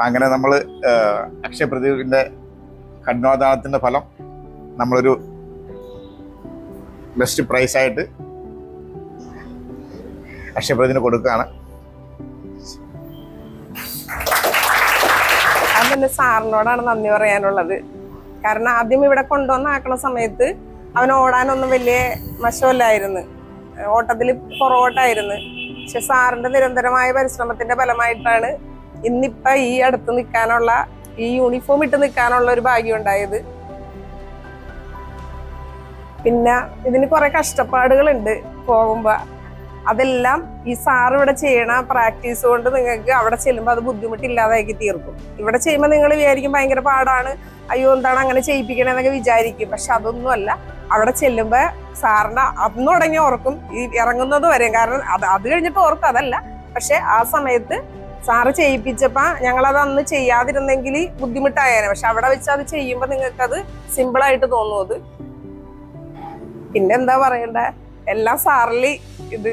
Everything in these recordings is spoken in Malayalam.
അങ്ങനെ നമ്മൾ അക്ഷയ പ്രതിവിന്റെ കഠിനാധാനത്തിന്റെ ഫലം നമ്മളൊരു ബെസ്റ്റ് പ്രൈസായിട്ട് അക്ഷയ പ്രതിന് കൊടുക്കുകയാണ്. അതന്നെ സാറിനോടാണ് നന്ദി പറയാനുള്ളത്. കാരണം ആദ്യം ഇവിടെ കൊണ്ടുവന്നാക്കണ സമയത്ത് അവൻ ഓടാനൊന്നും വലിയ വശമല്ലായിരുന്നു. ഓട്ടത്തിൽ പുറകോട്ടായിരുന്നു പക്ഷെ സാറിന്റെ നിരന്തരമായ പരിശ്രമത്തിന്റെ ഫലമായിട്ടാണ് ഇന്നിപ്പ ഈ അടുത്ത് നിൽക്കാനുള്ള ഈ യൂണിഫോം ഇട്ട് നിൽക്കാനുള്ള ഒരു ഭാഗ്യം ഉണ്ടായത്. പിന്നെ ഇതിന് കുറെ കഷ്ടപ്പാടുകളുണ്ട് പോകുമ്പോ. അതെല്ലാം ഈ സാർ ഇവിടെ ചെയ്യണ പ്രാക്ടീസ് കൊണ്ട് നിങ്ങൾക്ക് അവിടെ ചെല്ലുമ്പോൾ അത് ബുദ്ധിമുട്ടില്ലാതാക്കി തീർക്കും. ഇവിടെ ചെയ്യുമ്പോൾ നിങ്ങൾ വിചാരിക്കും ഭയങ്കര പാടാണ്. അയ്യോ എന്താണ് അങ്ങനെ ചെയ്യിപ്പിക്കണെന്നൊക്കെ വിചാരിക്കും. പക്ഷെ അതൊന്നുമല്ല. അവിടെ ചെല്ലുമ്പോൾ സാറിന്റെ അന്ന് തുടങ്ങി ഓർക്കും ഈ ഇറങ്ങുന്നത് വരെയും. കാരണം അത് അത് കഴിഞ്ഞിട്ട് ഓർക്കും അതല്ല. പക്ഷെ ആ സമയത്ത് സാറ് ചെയ്യിപ്പിച്ചപ്പോ ഞങ്ങളത് അന്ന് ചെയ്യാതിരുന്നെങ്കിൽ ബുദ്ധിമുട്ടായേനെ. പക്ഷെ അവിടെ വെച്ച് അത് ചെയ്യുമ്പോൾ നിങ്ങൾക്കത് സിമ്പിൾ ആയിട്ട് തോന്നുന്നത് പിന്നെ എന്താ പറയണ്ടേ? എല്ലാം സാറിൽ ഇത്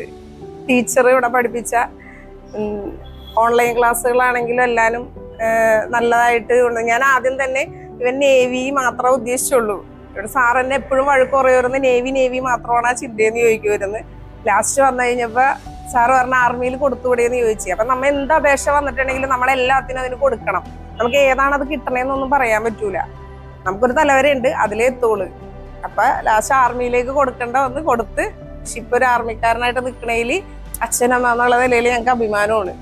ടീച്ചർ ഇവിടെ പഠിപ്പിച്ച ഓൺലൈൻ ക്ലാസ്സുകളാണെങ്കിലും എല്ലാവരും നല്ലതായിട്ട് ഉണ്ട് ഞാൻ ആദ്യം തന്നെ ഇവൻ നേവി മാത്രമേ ഉദ്ദേശിച്ചുള്ളൂ. ഇവിടെ സാർ എന്നെ എപ്പോഴും വഴക്ക് പറയുമായിരുന്നു നേവി നേവി മാത്രമാണ് ആ ചിന്തയെന്ന് ചോദിക്കുമായിരുന്നു ലാസ്റ്റ് വന്നു കഴിഞ്ഞപ്പോ സാറ് പറഞ്ഞ ആർമിയിൽ കൊടുത്തുകൂടെയെന്ന് ചോദിച്ചു. അപ്പൊ നമ്മൾ എന്ത് അപേക്ഷ വന്നിട്ടുണ്ടെങ്കിലും നമ്മളെല്ലാത്തിനും അതിന് കൊടുക്കണം. നമുക്ക് ഏതാണ് അത് കിട്ടണേന്നൊന്നും പറയാൻ പറ്റൂല. നമുക്കൊരു തലവരയുണ്ട് അതിലേ എത്തുള്ളൂ. അപ്പൊ ലാസ്റ്റ് ആർമിയിലേക്ക് കൊടുക്കേണ്ട ഒന്ന് കൊടുത്ത് പക്ഷെ ഇപ്പൊ ഒരു ആർമിക്കാരനായിട്ട് നിൽക്കണേൽ അച്ഛനമ്മ എന്നുള്ള നിലയിൽ ഞങ്ങൾക്ക് അഭിമാനമാണ്.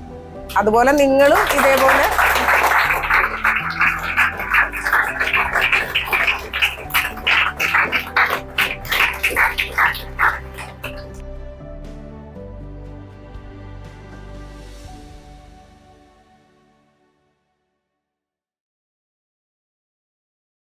അതുപോലെ നിങ്ങളും ഇതേപോലെ